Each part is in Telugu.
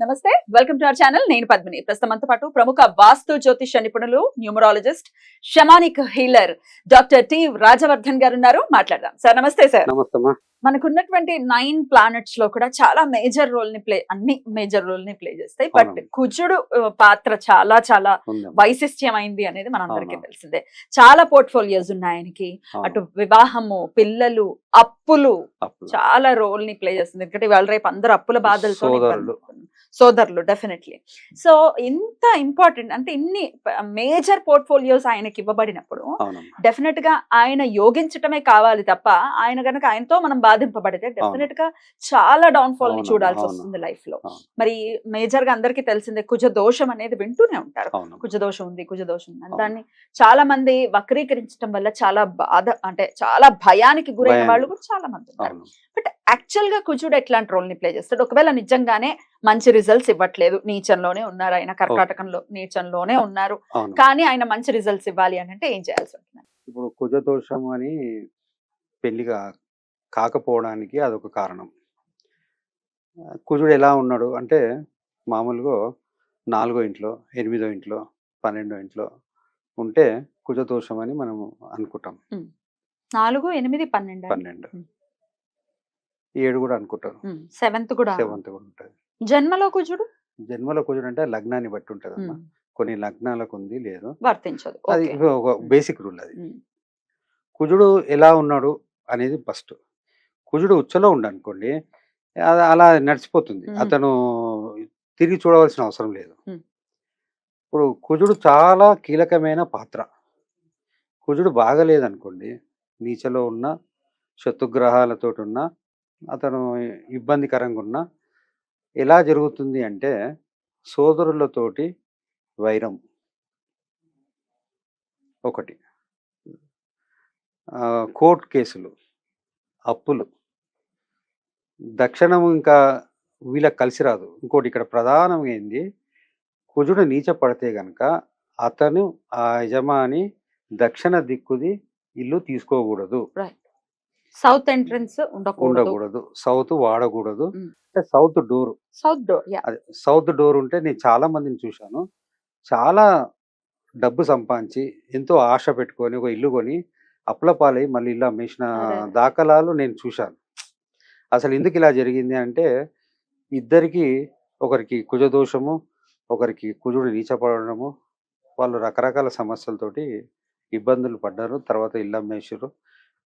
నమస్తే వెల్కమ్ టు అవర్ ఛానల్ నేను పద్మిని. ప్రస్తుతం పాటు ప్రముఖ వాస్తు జ్యోతిష నిపుణులు numerologist shamanic healer doctor T Rajavardhan గారు ఉన్నారు మాట్లాడదాం. సార్ నమస్తే సార్. మనకున్నటువంటి నైన్ ప్లానెట్స్లో కూడా చాలా మేజర్ రోల్ని ప్లే అన్ని మేజర్ రోల్ని ప్లే చేస్తాయి. బట్. కుజుడు పాత్ర చాలా చాలా. వైశిష్ట్యమైంది అనేది మనందరికీ. తెలిసిందే. చాలా పోర్ట్ఫోలియోస్ ఉన్నాయి ఆయనకి. అటు వివాహము పిల్లలు అప్పులు. చాలా రోల్ని ప్లే చేస్తుంది. ఎందుకంటే ఇవాళ రేపు అందరూ అప్పుల బాధలతో సోదరులు. డెఫినెట్లీ సో ఇంత ఇంపార్టెంట్ అంటే ఇన్ని మేజర్ పోర్ట్ఫోలియోస్ ఆయనకి ఇవ్వబడినప్పుడు డెఫినెట్గా ఆయన యోగించటమే కావాలి తప్ప ఆయన గనక ఆయనతో మనం బాధింపబడితే డెఫినెట్గా చాలా డౌన్ ఫాల్ని చూడాల్సి. వస్తుంది లైఫ్లో. మరి మేజర్గా అందరికీ తెలిసిందే కుజ దోషం అనేది వింటూనే ఉంటారు కుజ దోషం ఉంది కుజ దోషం ఉంది. దాన్ని చాలా మంది వక్రీకరించడం వల్ల చాలా బాధ అంటే చాలా భయానికి గురైన. వాళ్ళు కూడా చాలా మంది ఉన్నారు అవును బట్ యాక్చువల్గా కుజుడు ఎట్లాంటి రోల్ని ప్లే చేస్తాడు? ఒకవేళ నిజంగానే మంచి రిజల్ట్స్ ఇవ్వట్లేదు నీచంలోనే ఉన్నారు. ఆయన కర్కాటకంలో నీచంలోనే ఉన్నారు. కానీ ఆయన మంచి రిజల్ట్స్ ఇవ్వాలి అని అంటే ఏం చేయాల్సి ఉంటుంది? ఇప్పుడు కుజదోషం అని పెళ్ళిగా కాకపోవడానికి అదొక కారణం. కుజుడు ఎలా ఉన్నాడు అంటే మామూలుగా నాలుగో ఇంట్లో ఎనిమిదో ఇంట్లో పన్నెండో ఇంట్లో ఉంటే కుజదోషం అని మనము అనుకుంటాం. నాలుగు ఎనిమిది పన్నెండు? పన్నెండు. ఏడు కూడా అనుకుంటారు సెవెంత్ కూడా సెవెంత్ కూడా ఉంటుంది. జన్మలో కుజుడు? జన్మలో కుజుడు అంటే లగ్నాన్ని బట్టి ఉంటుంది అమ్మా. కొన్ని లగ్నాలకు ఉంది లేదు. వర్తించదు. అది. ఒక బేసిక్ రూల్ అది. కుజుడు ఎలా ఉన్నాడు అనేది ఫస్ట్. కుజుడు ఉచ్చలో ఉండనుకోండి అలా నడిచిపోతుంది. అతను తిరిగి చూడవలసిన అవసరం లేదు. ఇప్పుడు కుజుడు చాలా కీలకమైన పాత్ర. కుజుడు బాగలేదనుకోండి నీచలో ఉన్న శత్రుగ్రహాలతో ఉన్న అతను ఇబ్బందికరంగా ఉన్న ఎలా జరుగుతుంది అంటే సోదరులతోటి వైరం ఒకటి. కోర్టు కేసులు అప్పులు. దక్షిణం ఇంకా వీళ్ళకి కలిసి రాదు. ఇంకోటి ఇక్కడ ప్రధానంగా ఏంది కుజుడు నీచ పడితే గనక అతను ఆ యజమాని దక్షిణ దిక్కుది ఇల్లు తీసుకోకూడదు. సౌత్ ఎంట్రన్స్ ఉండకూడదు. సౌత్ వాడకూడదు. అంటే south door south door south door ఉంటే నేను చాలా మందిని చూశాను. చాలా డబ్బు సంపాదించి ఎంతో ఆశ పెట్టుకొని ఒక ఇల్లు కొని అప్పుల పాలై మళ్ళీ ఇల్లు అమ్మేసిన. దాఖలాలు నేను చూశాను. అసలు ఎందుకు ఇలా జరిగింది అంటే ఇద్దరికి ఒకరికి కుజదోషము ఒకరికి కుజుడు నీచపడము వాళ్ళు రకరకాల సమస్యలతోటి ఇబ్బందులు పడ్డారు. తర్వాత ఇల్లు అమ్మేసారు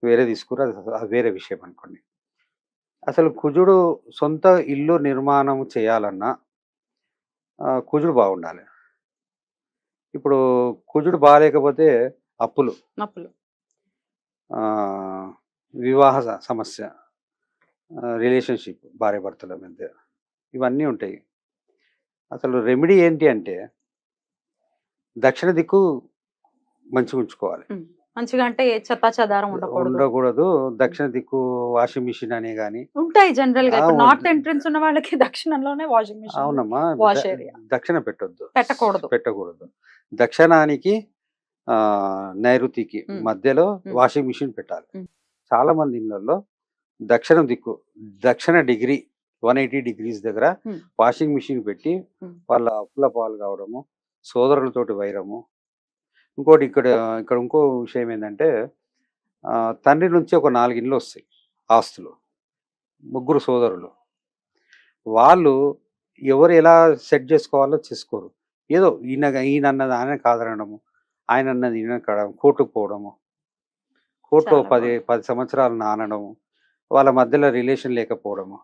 వేరే తీసుకురు అది వేరే విషయం అనుకోండి. అసలు కుజుడు సొంత ఇల్లు నిర్మాణం చేయాలన్నా కుజుడు బాగుండాలి. ఇప్పుడు కుజుడు బాగాలేకపోతే అప్పులు. నప్పులు ఆ, వివాహ సమస్య రిలేషన్షిప్ భార్య భర్తల మధ్య ఇవన్నీ ఉంటాయి. అసలు రెమెడీ ఏంటి అంటే దక్షిణ దిక్కు మంచిగా ఉంచుకోవాలి. మంచిగా అంటే చెత్త చెదారం ఉండకూడదు ఉండకూడదు దక్షిణ దిక్కు వాషింగ్ మిషన్ అనే కానీ ఉంటాయి జనరల్గా. నార్త్ ఎంట్రన్స్ ఉన్న వాళ్ళకి దక్షిణంలోనే వాషింగ్ మిషన్ అవునమ్మా. దక్షిణ పెట్టొద్దు పెట్టకూడదు పెట్టకూడదు దక్షిణానికి ఆ నైరుతికి. మధ్యలో. వాషింగ్ మిషన్ పెట్టాలి. చాలా మంది ఇళ్ళల్లో దక్షిణం దిక్కు దక్షిణ డిగ్రీ వన్ ఎయిటీ డిగ్రీస్ దగ్గర. వాషింగ్ మిషన్ పెట్టి. వాళ్ళ అప్పుల పాలు కావడము సోదరులతోటి వైరము ఇంకోటి ఇక్కడ ఇక్కడ ఇంకో విషయం ఏంటంటే తండ్రి నుంచి ఒక నాలుగు ఇళ్ళు వస్తాయి ఆస్తులు ముగ్గురు సోదరులు. వాళ్ళు ఎవరు ఎలా సెట్ చేసుకోవాలో చేసుకోరు. ఏదో ఈయన ఈయన అన్నది ఆయన కాదనడము ఆయన అన్నది ఈయన కావడం కోర్టుకు పోవడము కోర్టులో పది పది సంవత్సరాలు నానడము వాళ్ళ మధ్యలో రిలేషన్ లేకపోవడము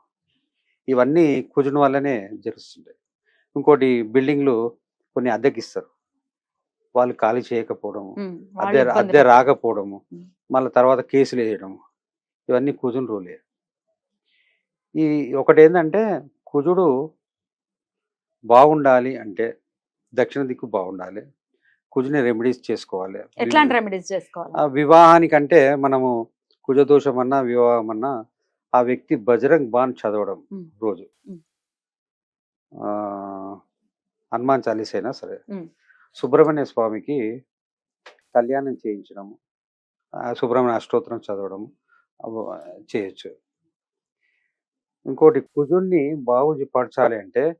ఇవన్నీ కుజుని వల్లనే జరుగుతుంటాయి. ఇంకోటి బిల్డింగ్లు కొన్ని అద్దెకిస్తారు. వాళ్ళు ఖాళీ చేయకపోవడము అద్దె అద్దె. రాకపోవడము. మళ్ళీ తర్వాత కేసులు వేయడము ఇవన్నీ కుజుని రూలే ఈ ఒకటి ఏంటంటే కుజుడు బాగుండాలి అంటే దక్షిణ దిక్కు బాగుండాలి కుజుని రెమెడీస్ చేసుకోవాలి ఎట్లాంటి రెమెడీస్ చేసుకోవాలి వివాహానికంటే మనము కుజదోషం అన్నా వివాహం అన్నా ఆ వ్యక్తి బజరంగ్ బాన్ చదవడం. రోజు హనుమాన్ చాలీస్ అయినా సరే. సుబ్రహ్మణ్య స్వామికి కళ్యాణం చేయించడము సుబ్రహ్మణ్య అష్టోత్తరం చదవడం అవ- చేయొచ్చు. ఇంకోటి కుజుణ్ణి బాగు పరచాలి అంటే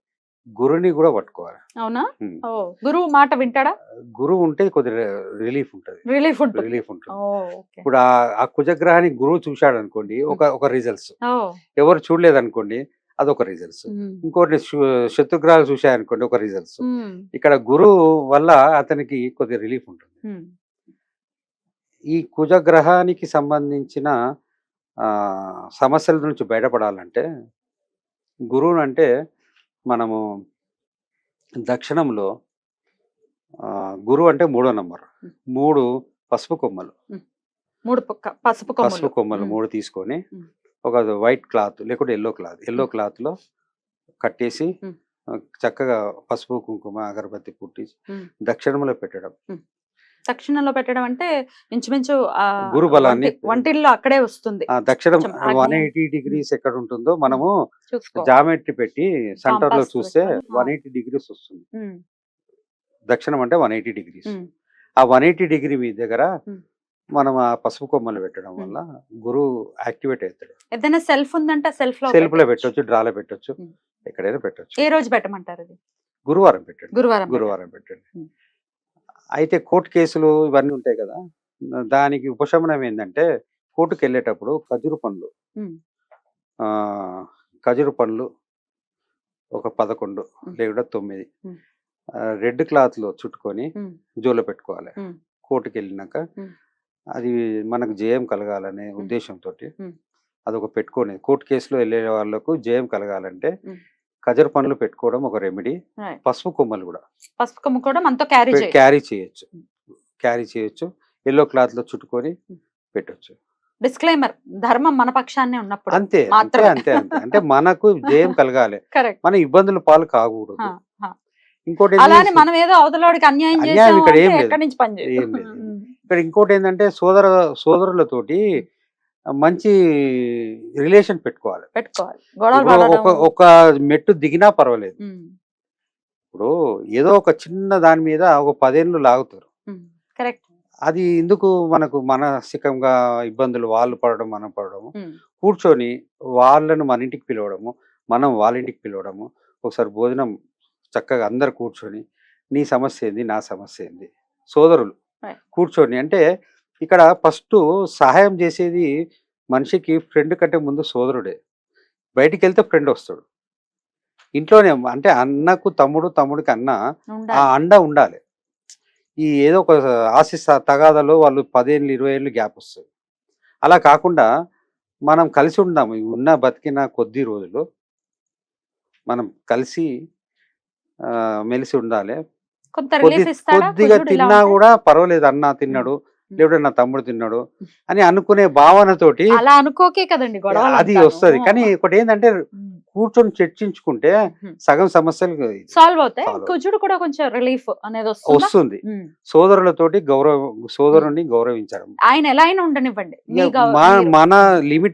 గురుని కూడా పట్టుకోవాలి. అవునా? గురువు మాట వింటాడా? గురువు ఉంటే కొద్ది రిలీఫ్ ఉంటుంది. రిలీఫ్ ఉంటుంది. రిలీఫ్ ఉంటుంది. ఇప్పుడు ఆ కుజగ్రహాన్ని గురువు చూశాడు అనుకోండి ఒక ఒక రిజల్ట్స్. ఎవరు చూడలేదు అనుకోండి అదొక ఉమ్. ఇంకోటి శత్రుగ్రహాలు చూశాయనుకోండి ఒక రిజల్ట్స్ ఉమ్. ఇక్కడ గురువు వల్ల అతనికి కొద్ది రిలీఫ్ ఉంటుంది. ఈ కుజగ్రహానికి సంబంధించిన ఆ, సమస్యల నుంచి బయటపడాలంటే గురువును అంటే మనము దక్షిణంలో గురువు అంటే మూడో నంబర్ మూడు పసుపు కొమ్మలు మూడు పక్క- పసుపు పసుపు కొమ్మలు. మూడు తీసుకొని. ఒక వైట్ క్లాత్ లేకుంటే ఎల్లో క్లాత్. ఎల్లో క్లాత్లో కట్టేసి చక్కగా పసుపు కుంకుమ అగరబత్తి పుట్టి. దక్షిణంలో పెట్టడం. దక్షిణంలో పెట్టడం అంటే ఇంచుమించు గురు బలాన్ని- వంటి- వంటిల్లో అక్కడే వస్తుంది. ఆ దక్షిణం. వన్ ఎయిటీ డిగ్రీస్ ఎక్కడ ఉంటుందో మనము జామెట్రీ పెట్టి సెంటర్లో చూస్తే వన్ ఎయిటీ డిగ్రీస్ వస్తుంది. దక్షిణం అంటే వన్ ఎయిటీ డిగ్రీస్. ఆ వన్ ఎయిటీ డిగ్రీ మీ దగ్గర. మనం ఆ పసుపు కొమ్మలు పెట్టడం వల్ల గురువు యాక్టివేట్ అవుతాడు. ఏదైనా సెల్ఫ్ ఉందంటే సెల్ఫ్లో సెల్ఫ్లో పెట్టొచ్చు డ్రాలో పెట్టొచ్చు. ఎక్కడైనా పెట్టొచ్చు. ఏ రోజు పెట్టమంటారు గురువారం పెట్టండి. గురువారం గురువారం పెట్టండి. అయితే కోర్టు కేసులు ఇవన్నీ ఉంటాయి కదా దానికి ఉపశమనం ఏంటంటే కోర్టుకు వెళ్ళేటప్పుడు ఖజూరు పండ్లు. ఖజూరు పండ్లు ఒక పదకొండు. లేదా తొమ్మిది. రెడ్ క్లాత్లో చుట్టుకొని. జోలో పెట్టుకోవాలి. కోర్టుకి వెళ్ళినాక. అది మనకు జయం కలగాలనే ఉద్దేశంతో. అదొక పెట్టుకొని కోర్టు కేసులో వెళ్ళే వాళ్ళకు జయం కలగాలంటే. ఖజరు పండ్లు పెట్టుకోవడం ఒక రెమెడీ. పసుపు కొమ్మలు కూడా పసుపు కొమ్ము కూడా మనతో క్యారీ క్యారీ చేయొచ్చు క్యారీ చేయొచ్చు ఎల్లో క్లాత్లో చుట్టుకొని. పెట్టొచ్చు డిస్క్లైమర్ ధర్మం మన పక్షాన్నే ఉన్నప్పుడు అంతే అంతే. అంతే అంతే అంటే మనకు జయం కలగాలి మన ఇబ్బందుల పాలు కాకూడదు. ఇంకోటి అలానే మనం ఏదో అవతలవాడికి అన్యాయం చేసాం ఇక్కడ ఏం. ఎక్కడి నుంచి పని. ఇక్కడ ఇంకోటి ఏంటంటే సోదర సోదరులతోటి మంచి రిలేషన్ పెట్టుకోవాలి పెట్టుకోవాలి పడడం ఒక మెట్టు దిగినా పర్వాలేదు. ఇప్పుడు ఏదో ఒక చిన్న దాని మీద ఒక పదేళ్ళు లాగుతారు. కరెక్ట్ అది ఎందుకు మనకు మానసికంగా ఇబ్బందులు వాళ్ళు పడడం మనం పడడము ఉమ్. కూర్చొని వాళ్ళను మన ఇంటికి పిలవడము మనం వాళ్ళ ఇంటికి పిలవడము ఒకసారి భోజనం చక్కగా అందరు కూర్చొని నీ సమస్య ఏంది? నా సమస్య ఏంది? సోదరులు. కూర్చొని అంటే ఇక్కడ ఫస్ట్ సహాయం చేసేది మనిషికి ఫ్రెండ్ కంటే ముందు సోదరుడే. బయటికి వెళ్తే ఫ్రెండ్ వస్తాడు. ఇంట్లోనే అంటే అన్నకు తమ్ముడు తమ్ముడికి అన్న ఆ అండ ఉండాలి. ఈ ఏదో ఒక ఆశిస్ తగాదాలో వాళ్ళు పదేళ్ళు ఇరవై ఏళ్ళు గ్యాప్ వస్తుంది. అలా కాకుండా మనం కలిసి ఉందాము. ఈ ఉన్న బతికిన కొద్ది రోజులు మనం కలిసి మెలిసి ఉండాలి కొద్దిగా తిన్నా? కూడా పర్వాలేదు అన్న తిన్నాడు. లేకపోతే నా తమ్ముడు తిన్నాడు అని అనుకునే భావనతోటి అలా అనుకోకే కదండి అది. వస్తది కానీ ఒకటి ఏంటంటే. కూర్చొని చర్చించుకుంటే. సగం సమస్యలు సాల్వ్ అవుతాయి. కుజుడు కూడా కొంచెం రిలీఫ్ అనేది వస్తుందా. సోదరులతోటి గౌరవ సోదరుని గౌరవించడం ఆయన ఎలా అయినా ఉండనివ్వండి మన లిమిట్